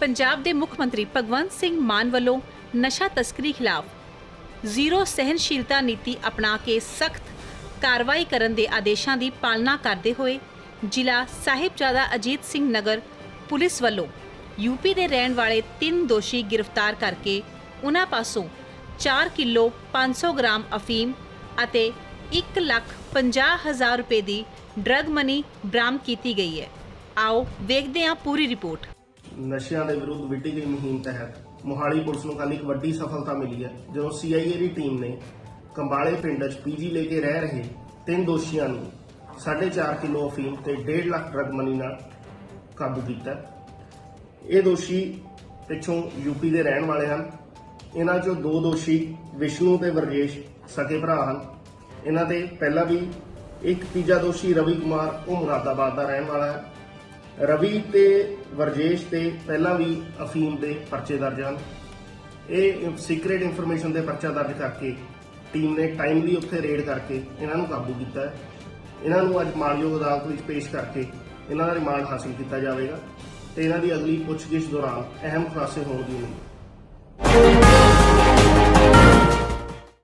ਪੰਜਾਬ ਦੇ ਮੁੱਖ ਮੰਤਰੀ ਭਗਵੰਤ ਸਿੰਘ ਮਾਨ ਵੱਲੋਂ ਨਸ਼ਾ ਤਸਕਰੀ ਖਿਲਾਫ ਜ਼ੀਰੋ ਸਹਿਨਸ਼ੀਲਤਾ ਨੀਤੀ ਅਪਣਾ ਕੇ ਸਖਤ ਕਾਰਵਾਈ ਕਰਨ ਦੇ ਆਦੇਸ਼ਾਂ ਦੀ ਪਾਲਣਾ ਕਰਦੇ ਹੋਏ ਜ਼ਿਲ੍ਹਾ ਸਾਹਿਬਜ਼ਾਦਾ ਅਜੀਤ ਸਿੰਘ ਨਗਰ ਪੁਲਿਸ ਵੱਲੋਂ ਯੂਪੀ ਦੇ ਰਹਿਣ ਵਾਲੇ ਤਿੰਨ ਦੋਸ਼ੀ ਗ੍ਰਿਫਤਾਰ ਕਰਕੇ ਉਹਨਾਂ ਪਾਸੋਂ 4 ਕਿਲੋ 500 ਗ੍ਰਾਮ ਅਫੀਮ ਅਤੇ 1 ਲੱਖ 50 ਹਜ਼ਾਰ ਰੁਪਏ ਦੀ ਡਰਗ ਮਨੀ ਬਰਾਮਦ ਕੀਤੀ ਗਈ ਹੈ। ਆਓ ਵੇਖਦੇ ਹਾਂ ਪੂਰੀ ਰਿਪੋਰਟ। ਨਸ਼ਿਆਂ ਦੇ ਵਿਰੁੱਧ ਵਿੱਢੀ ਗਈ ਮੁਹਿੰਮ ਤਹਿਤ ਮੋਹਾਲੀ ਪੁਲਿਸ ਨੂੰ ਕੱਲ੍ਹ ਇੱਕ ਵੱਡੀ ਸਫਲਤਾ ਮਿਲੀ ਹੈ, ਜਦੋਂ ਸੀਆਈਏ ਦੀ ਟੀਮ ਨੇ ਕੰਬਾਲੇ ਪਿੰਡ 'ਚ ਪੀਜੀ ਲੈ ਕੇ ਰਹਿ ਰਹੇ ਤਿੰਨ ਦੋਸ਼ੀਆਂ ਨੂੰ 4.5 ਕਿਲੋ ਅਫੀਮ ਤੇ 1.5 ਲੱਖ ਡਰਗ ਮਨੀ ਨਾਲ ਕਾਬੂ ਕੀਤਾ। ਇਹ ਦੋਸ਼ੀ ਪਿੱਛੋਂ ਯੂਪੀ ਦੇ ਰਹਿਣ ਵਾਲੇ ਹਨ। ਇਹਨਾਂ 'ਚੋਂ ਦੋ ਦੋਸ਼ੀ ਵਿਸ਼ਨੂੰ ਤੇ ਵਰਜੇਸ਼ ਸਕੇ ਭਰਾ ਹਨ। ਇਹਨਾਂ ਤੇ ਪਹਿਲਾਂ ਵੀ ਇੱਕ ਤੀਜਾ ਦੋਸ਼ੀ ਰਵੀ ਕੁਮਾਰ ਉਹ ਮੁਰਾਦਾਬਾਦ ਦਾ ਰਹਿਣ ਵਾਲਾ ਹੈ। ਰਵੀ ਤੇ ਵਰਜੇਸ਼ ਤੇ ਪਹਿਲਾਂ ਵੀ ਅਫੀਮ ਦੇ ਪਰਚੇ ਦਰਜ ਹਨ। ਇਹ ਸੀਕ੍ਰੀਟ ਇਨਫੋਰਮੇਸ਼ਨ ਦੇ ਪਰਚਾ ਦਰਜ ਕਰਕੇ ਟੀਮ ਨੇ ਟਾਈਮਲੀ ਉੱਥੇ ਰੇਡ ਕਰਕੇ ਇਹਨਾਂ ਨੂੰ ਕਾਬੂ ਕੀਤਾ ਹੈ। ਇਹਨਾਂ ਨੂੰ ਅੱਜ ਮਾਨਯੋਗ ਅਦਾਲਤ ਵਿੱਚ ਪੇਸ਼ ਕਰਕੇ ਇਹਨਾਂ ਦਾ ਰਿਮਾਂਡ ਹਾਸਲ ਕੀਤਾ ਜਾਵੇਗਾ ਤੇ ਇਹਨਾਂ ਦੀ ਅਗਲੀ ਪੁੱਛਗਿੱਛ ਦੌਰਾਨ ਅਹਿਮ ਖੁਲਾਸੇ ਹੋਣ ਦੀ ਉਮੀਦ ਹੈ